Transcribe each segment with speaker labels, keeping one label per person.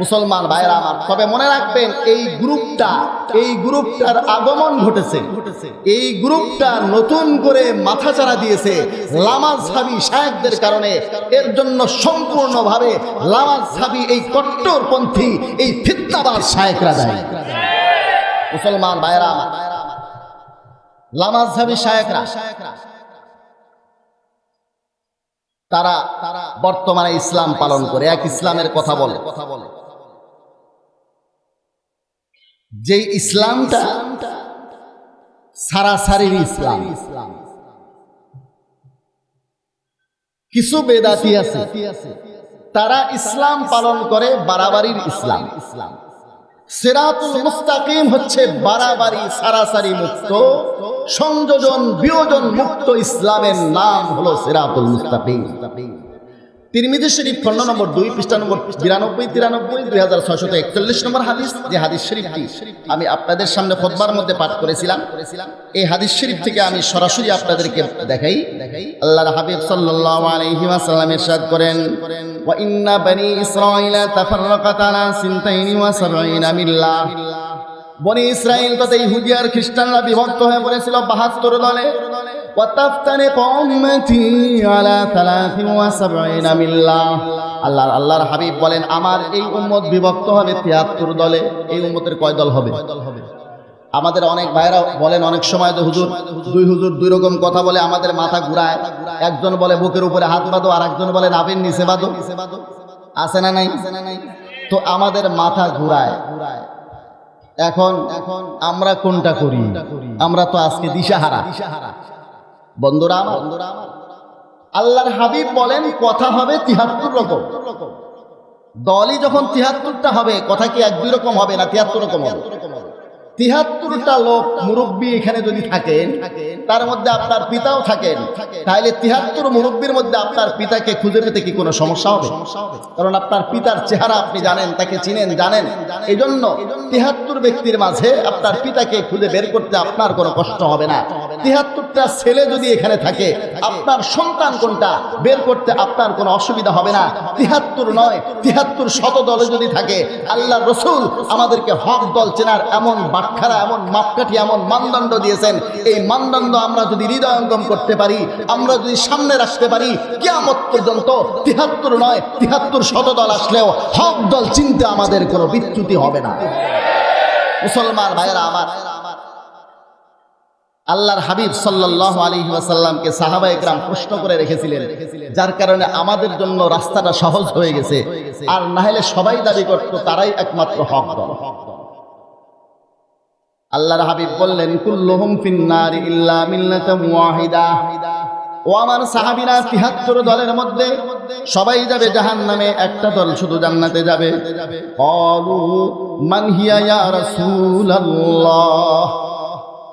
Speaker 1: মুসলমান ভাইরা আমার তবে মনে রাখবেন এই গ্রুপটা, এই গ্রুপটার আগমন ঘটেছে। এই গ্রুপটা নতুন করে মাথাচাড়া দিয়েছে লামাজ সাবি শায়কদের কারণে। এর জন্য সম্পূর্ণভাবে লামাজ সাবি এই কট্টরপন্থী, এই ফিত্তাবাদ শায়করা দেয়। মুসলমান ভাইরা লামাজ সাবি শায়করা তারা তারা বর্তমানে ইসলাম পালন করে, এক ইসলামের কথা বলে কথা বলে। যে ইসলামটা সারাসারির ইসলাম ইসলাম। কিছু বেদাতি আছে, তারা ইসলাম পালন করে বাড়াবাড়ির ইসলাম ইসলাম। সিরাতুল মুস্তাকিম হচ্ছে বাড়াবাড়ি, সারাসারি মুক্ত, সংযোজন, বিয়োজন মুক্ত ইসলামের নাম হলো সিরাতুল মুস্তাকিম। তিরমিজি শরীফ খন্ড নম্বর দুই পৃষ্ঠা নম্বর বিরানব্বই, তিরানব্বই, দুই হাজার ছয়শত একচল্লিশ নম্বর হাদিস। যে হাদিস শরীফটি আমি আপনাদের সামনে খোদবার মধ্যে পাঠ করেছিলাম, এই হাদিস শরীফ থেকে আমি সরাসরি আপনাদেরকে দেখাই। দেখাই হাবিব সাল্লাল্লাহু আলাইহি ইরশাদ করেন, ওয়া ইন্না বনি ইসরাঈলা তাফাররাকাত আলা সিনতাইনি ওয়া সাবঈনা মিল্লাহ বনি ইসরাইল তথা ইহুদি আর খ্রিস্টানরা বিভক্ত হয়ে পড়েছিল বাহাত্তর দলে। ওয়া সাবঈনা আল্লাহর হাবিব বলেন, আমার এই উম্মত বিভক্ত হবে 73 দলে। এই উম্মতের কয় দল হবে? আমাদের অনেক ভাইরা বলেন, অনেক সময় তো হুজুর দুই হুজুর দুই রকম কথা বলে, আমাদের মাথা ঘুরায়। একজন বলে বুকের উপরে হাত বাঁধো আর একজন বলে নাভির নিচে বাঁধো। আছে না নাই? তো আমাদের মাথা ঘুরায়। এখন এখন আমরা কোনটা করি? আমরা তো আজকে দিশাহারা দিশাহারা। বন্ধুরা বন্ধুরা আল্লাহর হাবিব বলেন, কথা হবে তিহাত্তর রকম। দলই যখন তিহাত্তরটা হবে, কথা কি এক দুই রকম হবে না তিয়াত্তর রকম হবে? তিহাত্তরটা লোক মুরব্বী এখানে যদি থাকেন, তার মধ্যে আপনার পিতাও থাকেন, তাহলে তিহাত্তর মুরব্বীর মধ্যে আপনার পিতাকে খুঁজে পেতে কি কোনো সমস্যা হবে? কারণ আপনার পিতার চেহারা আপনি জানেন, তাকে চিনেন, জানেন। এই জন্য তিহাত্তর ব্যক্তির মাঝে আপনার পিতাকে খুঁজে বের করতে আপনার কোনো কষ্ট হবে না। তিহাত্তরটা ছেলে যদি এখানে থাকে, আপনার সন্তান কোনটা বের করতে আপনার কোনো অসুবিধা হবে না। তিহাত্তর নয়, তিহাত্তর শত দলে যদি থাকে, আল্লাহ রসুল আমাদেরকে হক দল চেনার এমন বাটখারা এমন, মাপকাঠি এমন মানদণ্ড দিয়েছেন। এই মানদণ্ড আমরা যদি হৃদয়ঙ্গম করতে পারি, আমরা যদি সামনে রাখতে পারি, কিয়ামত পর্যন্ত তিহাত্তর নয়, তিহাত্তর শত দল আসলেও হক দল চিনতে আমাদের কোনো বিচ্যুতি হবে না। মুসলমান ভাইয়েরা আমার, আল্লাহর হাবিব সাল্লাহ আলী ওয়াসাল্লামকে সাহাবা একরাম প্রশ্ন করে রেখেছিলেন, যার কারণে আমাদের জন্য রাস্তাটা সহজ হয়ে গেছে। আর না হলে সবাই দাবি করত, তারাই একমাত্র হক দল। আল্লাহর হাবিব বললেন, কুল্লুহুম ফিন্নার ইল্লা মিল্লাতাম ওয়াহিদা। ও আমার সাহাবীরা 73 দলের মধ্যে সবাই যাবে জাহান্নামে, একটা দল শুধু জান্নাতে যাবে। ক্বালু মান হিয়া ইয়া রাসূলুল্লাহ?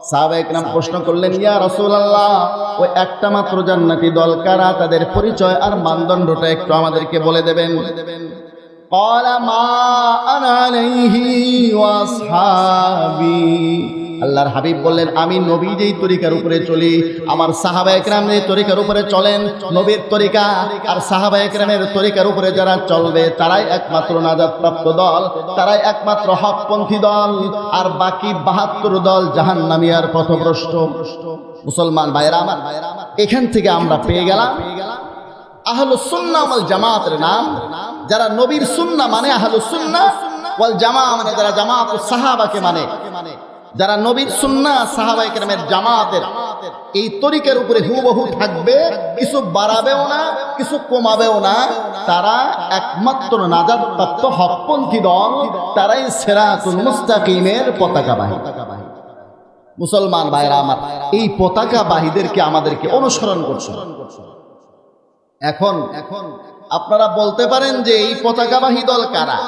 Speaker 1: সাহাবা একরাম প্রশ্ন করলেন, ইয়া রাসূলুল্লাহ? ওই একটা মাত্র জান্নাতি দল কারা? তাদের পরিচয় আর মানদণ্ডটা একটু আমাদেরকে বলে দেবেন। قال ما انا عليه واصحابي আল্লাহর হাবিব বললেন আমি নবী যেই তরিকার উপরে চলি আমার সাহাবা একরাম যেই তরিকার উপরে চলেন নবীর তরিকা আর সাহাবা একরামের তরিকার উপরে যারা চলবে তারাই একমাত্র নাজাত প্রাপ্ত দল তারাই একমাত্র হকপন্থী দল আর বাকি বাহাত্তর দল জাহান্নামী আর পথভ্রষ্ট মুসলমান ভাইরা আমার এখান থেকে আমরা পেয়ে গেলাম আহলুস সুন্নাহ ওয়াল জামাতের নাম যারা নবীর সুন্নাহ মানে আহলুস সুন্না, ওয়াল জামা মানে যারা জামাতুস সাহাবাকে মানে। যারা নবীর সুন্নাহ সাহাবায়ে কেরামের জামাতের, এই তরিকের উপরে হুবহু থাকবে, কিছু বাড়াবেও না, কিছু কমাবেও না, তারা একমাত্র নাজাদ প্রাপ্ত হকপন্থী দল, তারাই সিরাতুল মুস্তাকিমের পতাকাবাহী মুসলমান ভাইরা আমার, এই পতাকাবাহীদেরকে আমাদেরকে অনুসরণ করছে। এখন এখন আপনারা বলতে পারেন যে এই পতাকাবাহী দল কারা?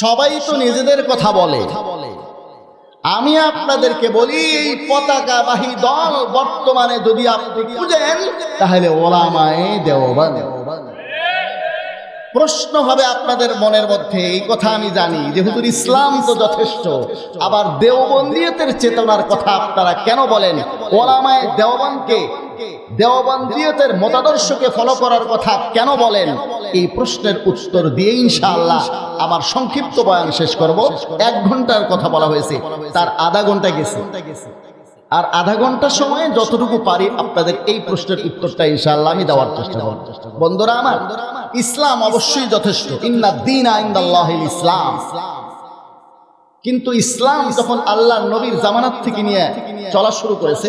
Speaker 1: সবাই তো নিজেদের কথা বলে। আমি আপনাদেরকে বলি, এই পতাকাবাহী দল বর্তমানে যদি আপনি খুঁজেন, তাহলে ওলামায়ে দেওবান প্রশ্ন হবে আপনাদের মনের মধ্যে, এই কথা আমি জানি যেহেতু ইসলাম তো যথেষ্ট, আবার দেওবন্দিয়তের চেতনার কথা আপনারা কেন বলেন? ওলামায় দেওবানকে দেওবন্দিয়তের মতাদর্শকে ফলো করার কথা কেন বলেন? এই প্রশ্নের উত্তর দিয়ে ইনশাআল্লাহ আমার সংক্ষিপ্ত বয়ান শেষ করব। এক ঘণ্টার কথা বলা হয়েছে, তার আধা ঘণ্টা গেছে। আর আধা ঘণ্টা সময়ে যতটুকু পারি আপনাদের এই প্রশ্নের উত্তরটা ইনশাআল্লাহ আমি দেওয়ার চেষ্টা করব। বন্ধুরা আমার, ইসলাম অবশ্যই যথেষ্ট। ইন্না দিন আইন্দাল্লাহ ইসলাম। কিন্তু ইসলাম যখন আল্লাহ নবীর জামানাত থেকে নিয়ে চলা শুরু করেছে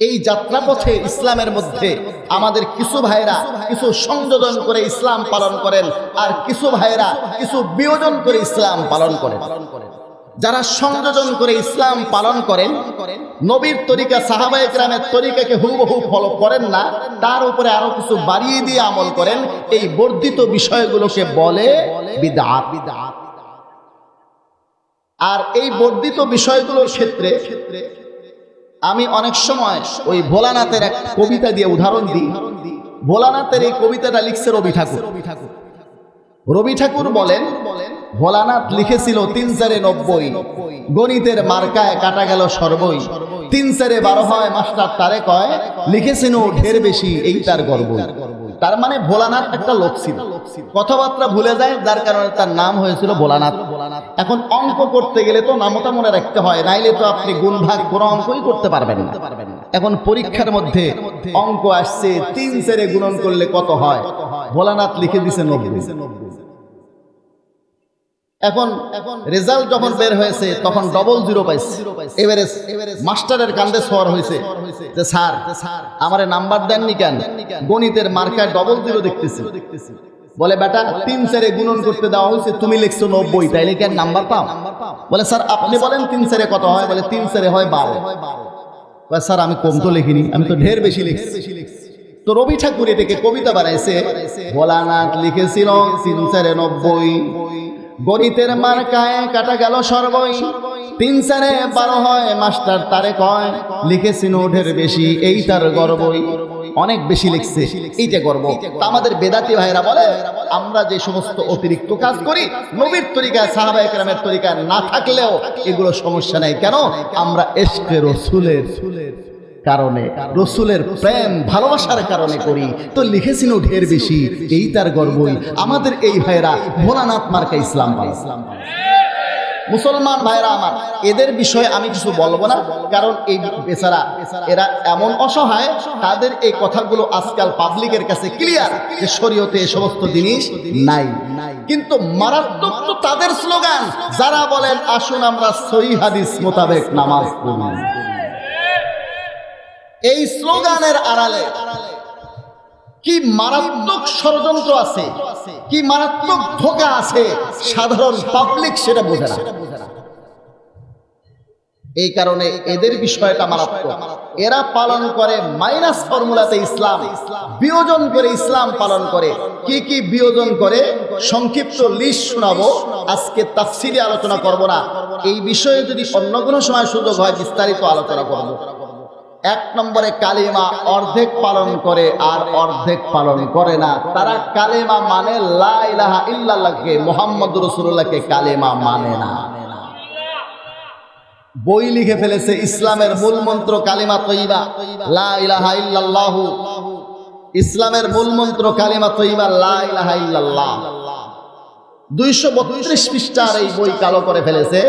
Speaker 1: এই যাত্রাপথে ইসলামের মধ্যে আমাদের কিছু ভাইরা কিছু সংযোজন করে ইসলাম পালন করেন আর কিছু ভাইরা কিছু বিয়োজন করে ইসলাম পালন করেন। যারা সংযোজন করে ইসলাম পালন করেন, নবীর তরিকা, সাহাবায়ে গ্রামের তরিকাকে হুবহু ফলো করেন না, তার উপরে আরও কিছু বাড়িয়ে দিয়ে আমল করেন, এই বর্ধিত বিষয়গুলোকে বলে আর এই বর্ধিত বিষয়গুলোর ক্ষেত্রে আমি অনেক সময় ওই ভোলানাথের এক কবিতা দিয়ে উদাহরণ দিই। ভোলানাথের এই কবিতাটা লিখছে রবি ঠাকুর। রবি ঠাকুর বলেন, ভোলানাথ লিখেছিল তিন চারে নব্বই, গণিতের মার্কায় কাটা গেল সর্বই। তিন চারে বারো হয়, মাস্টার তারে কয়, লিখেছিল ঢের বেশি, এই তার গর্ব তার মানে ভোলানাথ একটা লোক ছিল। কথাবার্তা ভুলে যায়, যার কারণে তার নাম হয়েছিল ভোলানাথ। এখন অঙ্ক করতে গেলে তো নামতা মনে রাখতে হয়, নাইলে তো আপনি গুণ ভাগ কোনো অঙ্কই করতে পারবেন না। এখন পরীক্ষার মধ্যে অঙ্ক আসছে, তিন সেরে গুণন করলে কত হয়? ভোলানাথ লিখে দিছে নব্বই। এখন এখন রেজাল্ট যখন বের হয়েছে, তখন ডবল জিরো পাইছে। এবারে মাস্টারের কান্দে সর হয়েছে। যে স্যার, আমার নাম্বার দেননি কেন? গণিতের মার্কায় ডবল জিরো দেখতেছি। বলে, বেটা, তিন চারে গুণন করতে দেওয়া হয়েছে, তুমি লিখছো নব্বই, তাইলে কেন নাম্বার পাও? বলে, স্যার, আপনি বলেন তিন চারে কত হয়? বলে, তিন চারে হয় বারো। স্যার, আমি কম তো লিখিনি, আমি তো ঢের বেশি লিখছি। তো রবি ঠাকুর এটাকে কবিতা বানাইছে, ভোলানাথ লিখেছিল তিন চারে নব্বই গণিতের মার্কায় কাটা গেল সর্বই, তিন চারে বারো হয় মাস্টার তারে কয়, লিখেছিল ঢের বেশি, এই তার গর্বই। অনেক বেশি লিখছে। এইটা গর্ব। আমাদের বেদাতি ভাইরা বলে, আমরা যে সমস্ত অতিরিক্ত কাজ করি, নবীর তরিকায়, সাহাবায়ে কেরামের তরিকায় না থাকলেও এগুলো সমস্যা নেই। কেন? আমরা এসকে রসুলের কারণে, রসুলের প্রেম, ভালোবাসার কারণে করি। তো লিখেছিল ঢের বেশি। এই তার গর্বই। আমাদের এই ভাইরা ভোলানাথ মার্কা ইসলাম পায়। মুসলমান ভাইরা আমার, এদের বিষয়ে আমি কিছু বলব না, কারণ এই বেচারা, এরা এমন অসহায়, তাদের এই কথাগুলো আজকাল পাবলিকের কাছে ক্লিয়ার যে শরীয়তে এই সমস্ত জিনিস নাই। কিন্তু মারাত্মক তো তাদের স্লোগান যারা বলেন, আসুন আমরা সহি হাদিস মোতাবেক নামাজ পড়ি। এই স্লোগানের আড়ালে কি মারাত্মক ষড়যন্ত্র আছে, কি মারাত্মক ধোকা আছে, সাধারণ পাবলিক সেটা বোঝে না। এই কারণে এদের বিষয়টা মারাত্মক। এরা পালন করে মাইনাস ফর্মুলাতে ইসলাম। বিয়োজন করে ইসলাম পালন করে। কি কি বিয়োজন করে? সংক্ষিপ্ত লিস্ট শোনাবো। আজকে তাফসিলি আলোচনা করব না। এই বিষয়ে যদি অন্য কোনো সময় সুযোগ হয় বিস্তারিত আলোচনা করব। এক নম্বরে কালিমা অর্ধেক পালন করে আর অর্ধেক পালন করে না। তারা কালেমা মানে লা ইলাহা ইল্লাল্লাহকে মোহাম্মদ রসুল্লাহকে কালেমা মানে না। বই লিখে ফেলেছে ইসলামের মূল মন্ত্র কালিমা তৈবা। লা ইলাহা ইল্লাল্লাহু। ইসলামের মূল মন্ত্র কালিমা তৈবা, লা ইলাহা ইল্লাল্লাহ। দুইশো বত্রিশ পৃষ্ঠার এই বই কালো করে ফেলেছে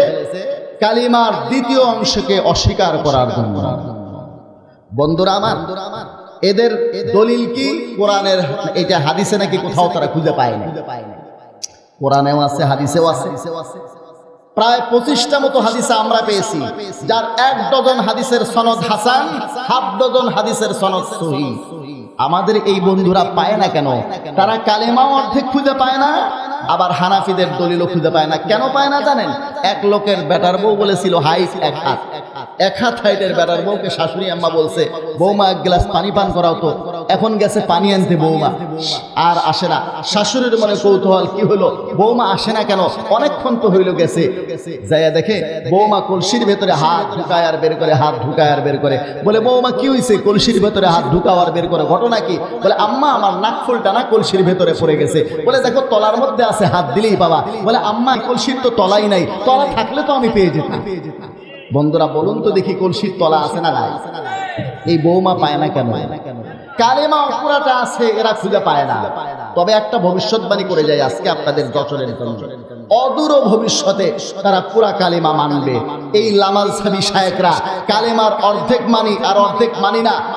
Speaker 1: কালিমার দ্বিতীয় অংশকে অস্বীকার করার জন্য। বন্ধুরা আমার, এদের দলিল কি? কোরআনের এটা হাদিসে নাকি কোথাও তারা খুঁজে পায় না কোরআনেও আছে, হাদিসেও আছে। প্রায় পঁচিশটা মতো হাদিসে আমরা পেয়েছি, যার এক ডজন হাদিসের সনদ হাসান, হাফ ডজন হাদিসের সনদ সহি। আমাদের এই বন্ধুরা পায় না কেন? তারা কালেমাও অর্ধেক খুঁজে পায় না আবার হানাফিদের দলিলও খুঁজে পায় না। কেন পায় না জানেন? এক লোকের বেটার বউ বলেছিল, হাইস এক হাত। এক হাত হাইটের বেটার বউকে শাশুড়ি আম্মা বলছে, বৌমা, এক গ্লাস পানি পান করাও তো। এখন গেছে পানি আনতে বৌমা। আর আসে না। শাশুড়ির মনে কৌতূহল কি হলো? বৌমা আসে না কেন? অনেকক্ষণ তো হইল গেছে। যাইয়া দেখে বৌমা কলসির ভেতরে হাত ঢুকায় আর বের করে হাত ঢুকায় আর বের করে। বলে বৌমা কি হয়েছে কলসির ভেতরে হাত ঢুকাও আর বের করে। ঘটনা কি? বলে আম্মা আমার নাক ফুলটা না কলসির ভেতরে পড়ে গেছে। বলে দেখো তলার মধ্যে আছে হাত দিলেই বাবা বলে আম্মা কলসির তো তলাই নাই। তলা থাকলে তো আমি পেয়ে যেতাম। বন্ধুরা বলুন তো দেখি কলসির তলা আছে না নাই? এই বৌমা পায় না কেন? কালেমা অপুরাটা আছে, এরা খুঁজে পায় না। তবে একটা ভবিষ্যৎবাণী করে যায় আজকে আপনাদের গঠনের জন্য। অদূর ভবিষ্যতে তারা পুরা কালেমা মানবে। এই লামাল শায়েকরা কালেমার অর্ধেক মানি আর অর্ধেক মানি না।